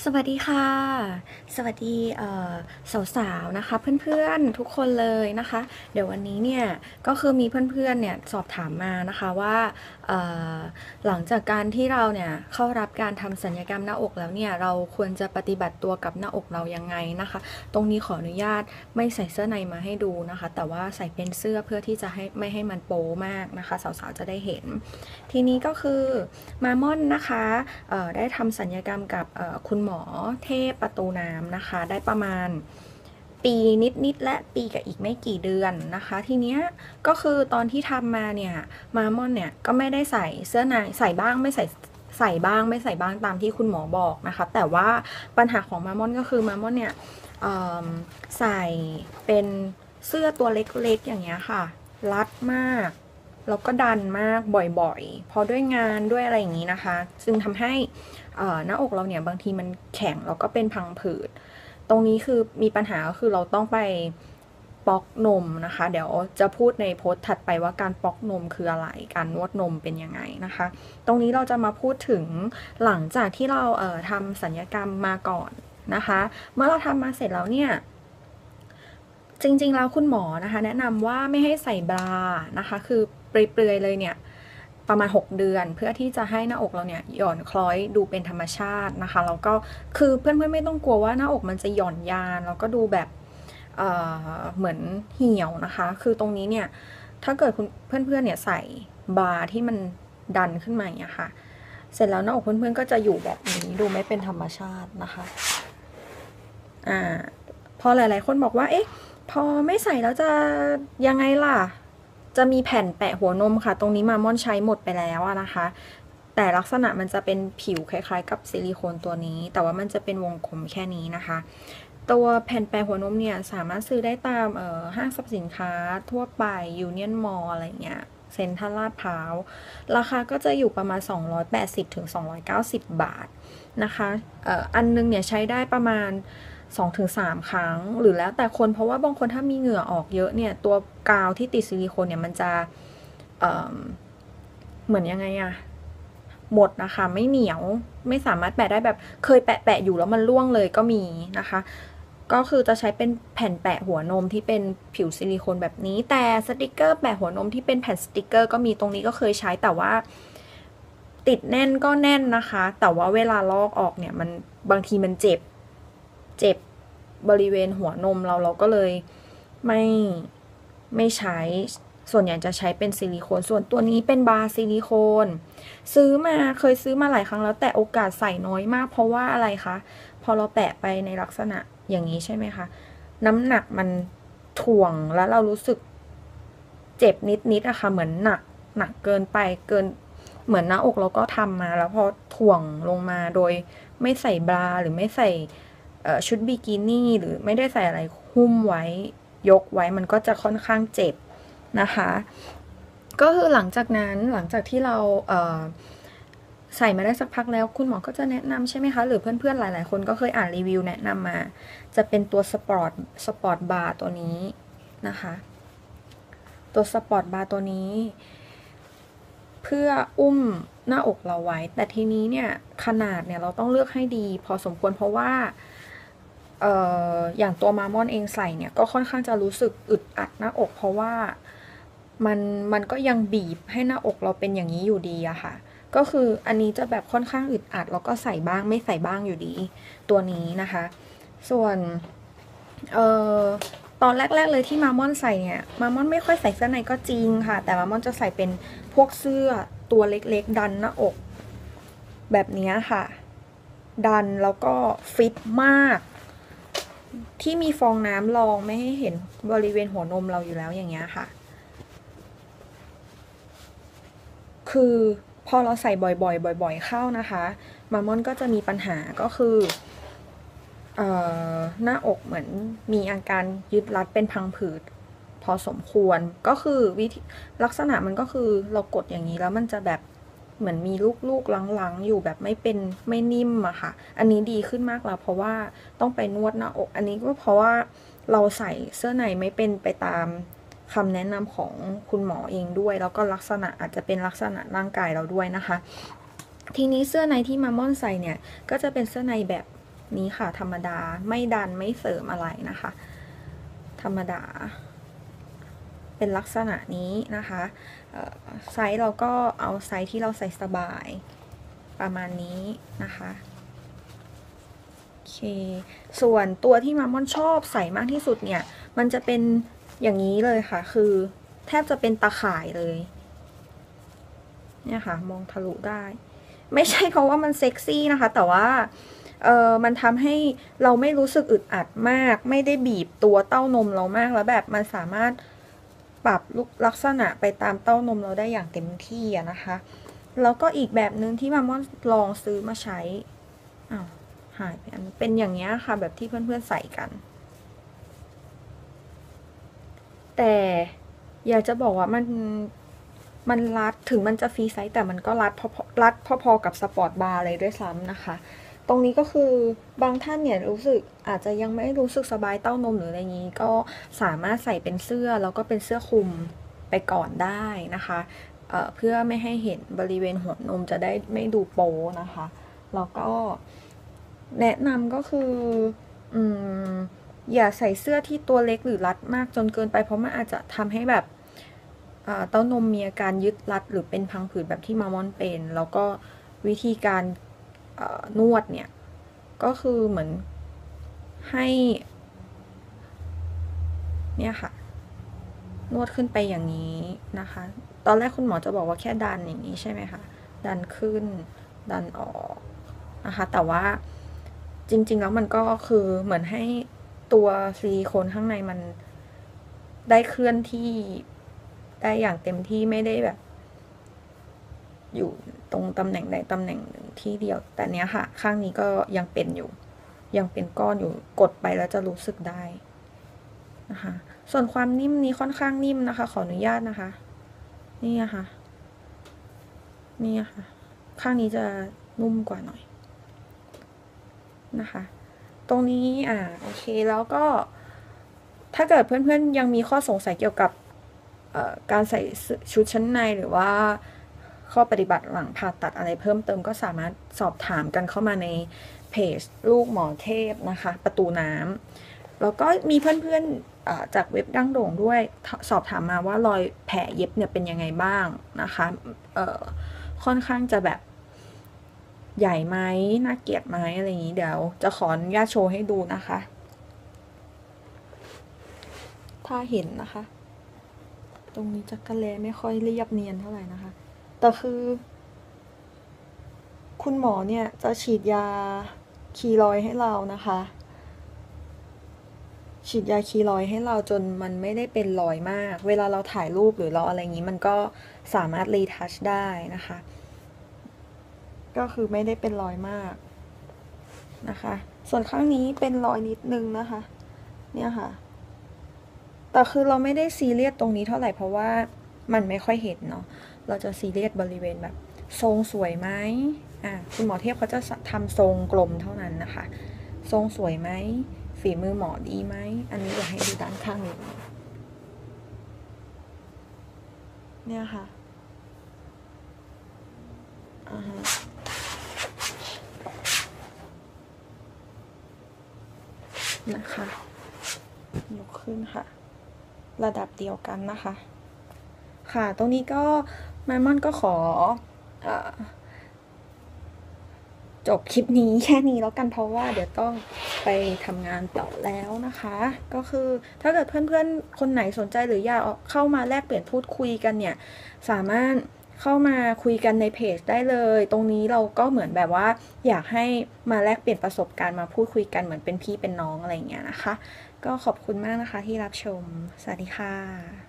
สวัสดีค่ะ สวัสดีสาวๆนะคะเพื่อนๆทุกคนเลยนะคะ เดี๋ยววันนี้เนี่ยก็คือมีเพื่อนๆเนี่ยสอบถามมานะคะว่าหลังจากการที่เราเนี่ยเข้ารับการทำสัญญกรรมหน้าอกแล้วเนี่ยเราควรจะปฏิบัติตัวกับหน้าอกเรายังไงนะคะ ตรงนี้ขออนุญาตไม่ใส่เสื้อในมาให้ดูนะคะ แต่ว่าใส่เป็นเสื้อเพื่อที่จะให้ไม่ให้มันโป๊มากนะคะ สาวๆจะได้เห็น ทีนี้ก็คือมาม่อนนะคะได้ทำสัญญกรรมกับคุณหมอเทพประตูน้ำนะคะ ได้ประมาณปีนิดๆและปีกับอีกไม่กี่เดือนนะคะ ทีเนี้ยก็คือตอนที่ทำมาเนี่ยมามอนเนี่ยก็ไม่ได้ใส่เสื้อในใส่บ้างไม่ใส่ใส่บ้างไม่ใส่บ้างตามที่คุณหมอบอกนะคะ แต่ว่าปัญหาของมามอนก็คือมามอนเนี่ยใส่เป็นเสื้อตัวเล็กๆอย่างเงี้ยค่ะ รัดมาก แล้วก็ดันมากบ่อยๆพอด้วยงานด้วยอะไรอย่างนี้นะคะ ซึ่งทำให้หน้าอกเราเนี่ยบางทีมันแข็งแล้วก็เป็นพังผืด ตรงนี้คือมีปัญหาก็คือเราต้องไปปอกนมนะคะ เดี๋ยวจะพูดในโพสต์ถัดไปว่าการปอกนมคืออะไร การนวดนมเป็นยังไงนะคะ ตรงนี้เราจะมาพูดถึงหลังจากที่เราเอ่อทำสัญญกรรมมาก่อนนะคะ เมื่อเราทำมาเสร็จแล้วเนี่ยจริงๆแล้วคุณหมอนะคะ แนะนำว่าไม่ให้ใส่บรานะคะ คือ เปลือยๆเลยเนี่ยประมาณ 6 เดือน เพื่อที่จะให้หน้าอกเราเนี่ยหย่อนคล้อยดูเป็นธรรมชาตินะคะแล้วก็คือเพื่อนๆไม่ต้องกลัวว่าหน้าอกมันจะหย่อนยานแล้วก็ดูแบบเเหมือนเหี่ยวนะคะ คือตรงนี้เนี่ยถ้าเกิดคุณเพื่อนๆเนี่ยใส่บาร์ที่มันดันขึ้นมาอย่างค่ะ เสร็จแล้วหน้าอกเพื่อนๆก็จะอยู่แบบนี้ดูไม่เป็นธรรมชาตินะคะอ่าพอหลายๆคนบอกว่าเอ๊ะพอไม่ใส่แล้วจะยังไงล่ะ จะมีแผ่นแปะหัวนมค่ะ ตรงนี้มามอนใช้หมดไปแล้วนะคะ แต่ลักษณะมันจะเป็นผิวคล้ายๆ กับซิลิโคนตัวนี้ แต่ว่ามันจะเป็นวงกลมแค่นี้นะคะ ตัวแผ่นแปะหัวนมเนี่ยสามารถซื้อได้ตามห้างสรรพสินค้าทั่วไปยูเนียนมอลอะไรเงี้ยเซ็นทรัลลาดพร้าว ราคาก็จะอยู่ประมาณ 280ถึง290 บาทนะคะอันนึงเนี่ยใช้ได้ประมาณ 2-3 ครั้ง หรือแล้วแต่คนเพราะว่าบางคนถ้ามีเหงื่อออกเยอะเนี่ยตัวกาวที่ติดซิลิโคนเนี่ยมันจะเเหมือนยังไงอะหมดนะคะไม่เหนียวไม่สามารถแปะได้แบบเคยแปะแปะอยู่แล้วมันร่วงเลยก็มีนะคะ ก็คือจะใช้เป็นแผ่นแปะหัวนมที่เป็นผิวซิลิโคนแบบนี้ แต่สติกเกอร์แปะหัวนมที่เป็นแผ่นสติกเกอร์ก็มีตรงนี้ก็เคยใช้แต่ว่า ติดแน่นก็แน่นนะคะ แต่ว่าเวลาลอกออกเนี่ยมันบางทีมันเจ็บ เจ็บบริเวณหัวนมเราเราก็เลยไม่ไม่ใช้ ส่วนใหญ่จะใช้เป็นซิลิโคน ส่วนตัวนี้เป็นบาร์ซิลิโคน ซื้อมาเคยซื้อมาหลายครั้งแล้วแต่โอกาสใส่น้อยมาก เพราะว่าอะไรคะ พอเราแปะไปในลักษณะอย่างนี้ใช่ไหมคะ น้ำหนักมันถ่วงแล้วเรารู้สึกเจ็บนิดๆอะคะ่ะเหมือนหนักหนักเกินไปเกินเหมือนหน้าอกเราก็ทำมาแล้วพอถ่วงลงมาโดยไม่ใส่บราหรือไม่ใส่ ชุดบิกินี่หรือไม่ได้ใส่อะไรหุ้มไว้ยกไว้มันก็จะค่อนข้างเจ็บนะคะ ก็คือหลังจากนั้นหลังจากที่เราใส่มาได้สักพักแล้วคุณหมอก็จะแนะนำใช่ไหมคะ หรือเพื่อนๆ หลายๆ คนก็เคยอ่านรีวิวแนะนำมา จะเป็นตัวสปอร์ตสปอร์ตบาร์ตัวนี้นะคะ ตัวสปอร์ตบาร์ตัวนี้ เพื่ออุ้มหน้าอกเราไว้ แต่ทีนี้เนี่ย ขนาดเนี่ยเราต้องเลือกให้ดี พอสมควรเพราะว่า อออย่างตัวมามอนเองใส่เนี่ยก็ค่อนข้างจะรู้สึกอึดอัดหน้าอก เพราะว่ามันมันก็ยังบีบให้หน้าอกเราเป็นอย่างนี้อยู่ดีอะค่ะ ก็คืออันนี้จะแบบค่อนข้างอึดอัด แล้วก็ใส่บ้างไม่ใส่บ้างอยู่ดี ตัวนี้นะคะ ส่วนเอ่อตอนแรก ๆ เลยที่มามอนใส่เนี่ยมามอนไม่ค่อยใส่เสื้อในก็จริงค่ะ แต่มามอนจะใส่เป็นพวกเสื้อตัวเล็กๆ ดันหน้าอก แบบนี้ค่ะ ดันแล้วก็ฟิตมาก ที่มีฟองน้ำรองไม่ให้เห็นบริเวณหัวนมเราอยู่แล้วอย่างเงี้ยค่ะ คือพอเราใส่บ่อยๆ บ่อย ๆ เข้านะคะมามอนก็จะมีปัญหาก็คืออหน้าอกเหมือนมีอาการยึดรัดเป็นพังผืดพอสมควรก็คือวิธีลักษณะมันก็คือเรากดอย่างนี้แล้วมันจะแบบ เหมือนมีลูกๆลังๆ อยู่แบบไม่เป็นไม่นิ่มอะค่ะ อันนี้ดีขึ้นมากแล้วเพราะว่าต้องไปนวดหน้าอก อันนี้ก็เพราะว่าเราใส่เสื้อในไม่เป็นไปตามคำแนะนำของคุณหมอเองด้วย แล้วก็ลักษณะอาจจะเป็นลักษณะร่างกายเราด้วยนะคะ ทีนี้เสื้อในที่มาม่อนใส่เนี่ย ก็จะเป็นเสื้อในแบบนี้ค่ะ ธรรมดาไม่ดันไม่เสริมอะไรนะคะ ธรรมดา เป็นลักษณะนี้นะคะไซส์เราก็เอาไซส์ที่เราใส่สบายประมาณนี้นะคะโอเค ส่วนตัวที่มามอนชอบใส่มากที่สุดเนี่ย มันจะเป็นอย่างนี้เลยค่ะ คือแทบจะเป็นตาข่ายเลย เนี่ยค่ะ มองทะลุได้ ไม่ใช่เพราะว่ามันเซ็กซี่นะคะ แต่ว่าเออมันทำให้เราไม่รู้สึกอึดอัดมาก ไม่ได้บีบตัวเต้านมเรามากแล้วแบบมันสามารถ ปรับล,ลักษณะไปตามเต้านมเราได้อย่างเต็มที่นะคะ แล้วก็อีกแบบหนึ่งที่มามอนลองซื้อมาใช้อ้าวหายไปอันเป็นอย่างเงี้ยค่ะแบบที่เพื่อนๆใส่กัน แต่อยากจะบอกว่ามันมันรัดถึงมันจะฟรีไซส์แต่มันก็รัดพอๆรัดพอๆกับสปอร์ตบาร์เลยด้วยซ้ำนะคะ ตรงนี้ก็คือบางท่านเนี่ยรู้สึกอาจจะยังไม่รู้สึกสบายเต้านมหรืออะไรนี้ ก็สามารถใส่เป็นเสื้อแล้วก็เป็นเสื้อคลุมไปก่อนได้นะคะเเพื่อไม่ให้เห็นบริเวณหัวนมจะได้ไม่ดูโป๊นะคะแล้วก็แนะนำก็คืออืมอย่าใส่เสื้อที่ตัวเล็กหรือรัดมากจนเกินไป เพราะมันอาจจะทำให้แบบเต้านมมีอาการยึดรัดหรือเป็นพังผืดแบบที่มามอนเป็น แล้วก็วิธีการ นวดเนี่ย ก็คือเหมือนให้ เนี่ยค่ะ นวดขึ้นไปอย่างนี้นะคะ ตอนแรกคุณหมอจะบอกว่าแค่ดันอย่างนี้ใช่ไหมคะ ดันขึ้น ดันออกนะคะ แต่ว่าจริง ๆ แล้วมันก็คือเหมือนให้ตัวซิลิโคนข้างในมันได้เคลื่อนที่ได้อย่างเต็มที่ไม่ได้แบบ อยู่ตรงตำแหน่งใดตำแหน่งหนึ่ง ที่เดียว แต่เนี้ยค่ะ ข้างนี้ก็ยังเป็นอยู่ ยังเป็นก้อนอยู่กดไปแล้วจะรู้สึกได้นะคะส่วนความนิ่มนี้ค่อนข้างนิ่มนะคะ ขออนุญาตนะคะ นี่ะค่ะนี่ค่ะ ข้างนี้จะนุ่มกว่าหน่อยนะคะ ตรงนี้อ่าโอเคแล้วก็ ถ้าเกิดเพื่อนๆยังมีข้อสงสัยเกี่ยวกับการใส่ชุดชั้นในหรือว่า ข้อปฏิบัติหลังผ่าตัดอะไรเพิ่มเติมก็สามารถสอบถามกันเข้ามาในเพจลูกหมอเทพนะคะ ประตูน้ำแล้วก็มีเพื่อนๆจากเว็บดั้งโด่งด้วยสอบถามมาว่ารอยแผลเย็บเนี่ยเป็นยังไงบ้างนะคะค่อนข้างจะแบบใหญ่ไหมน่าเกลียดไหมอะไรอย่างนี้เดี๋ยว จะขออนุญาตโชว์ให้ดูนะคะ ถ้าเห็นนะคะ ตรงนี้จักระแลไม่ค่อยเรียบเนียนเท่าไหร่นะคะ แต่คือ คุณหมอเนี่ยจะฉีดยาคีรอยให้เรานะคะ ฉีดยาคีรอยให้เราจนมันไม่ได้เป็นรอยมาก เวลาเราถ่ายรูปหรือเราอะไรอย่างนี้มันก็สามารถรีทัชได้นะคะ ก็คือไม่ได้เป็นรอยมากนะคะ ส่วนข้างนี้เป็นรอยนิดนึงนะคะ เนี่ยค่ะ แต่คือเราไม่ได้ซีเรียสตรงนี้เท่าไหร่เพราะว่ามันไม่ค่อยเห็นเนาะ เราจะซีเรียสบริเวณแบบ ทรงสวยไหมอ่าคุณหมอเทพเขาจะทำทรงกลมเท่านั้นนะคะ ทรงสวยไหมฝีมือหมอดีไหมอันนี้จะให้ดูด้านข้างนิดนึงเนี่ยค่ะอ่าฮะนะคะยกขึ้นค่ะ ระดับเดียวกันนะคะ ค่ะ ตรงนี้ก็ มามอนก็ขออจบคลิปนี้แค่นี้แล้วกันเพราะว่าเดี๋ยวต้องไปทำงานต่อแล้วนะคะ ก็คือถ้าเกิดเพื่อนๆ คนไหนสนใจหรืออยากเข้ามาแลกเปลี่ยนพูดคุยกันเนี่ย สามารถเข้ามาคุยกันในเพจได้เลย ตรงนี้เราก็เหมือนแบบว่า อยากให้มาแลกเปลี่ยนประสบการณ์มาพูดคุยกันเหมือนเป็นพี่เป็นน้องอะไรอย่างเงี้ยนะคะ ก็ขอบคุณมากนะคะที่รับชม สวัสดีค่ะ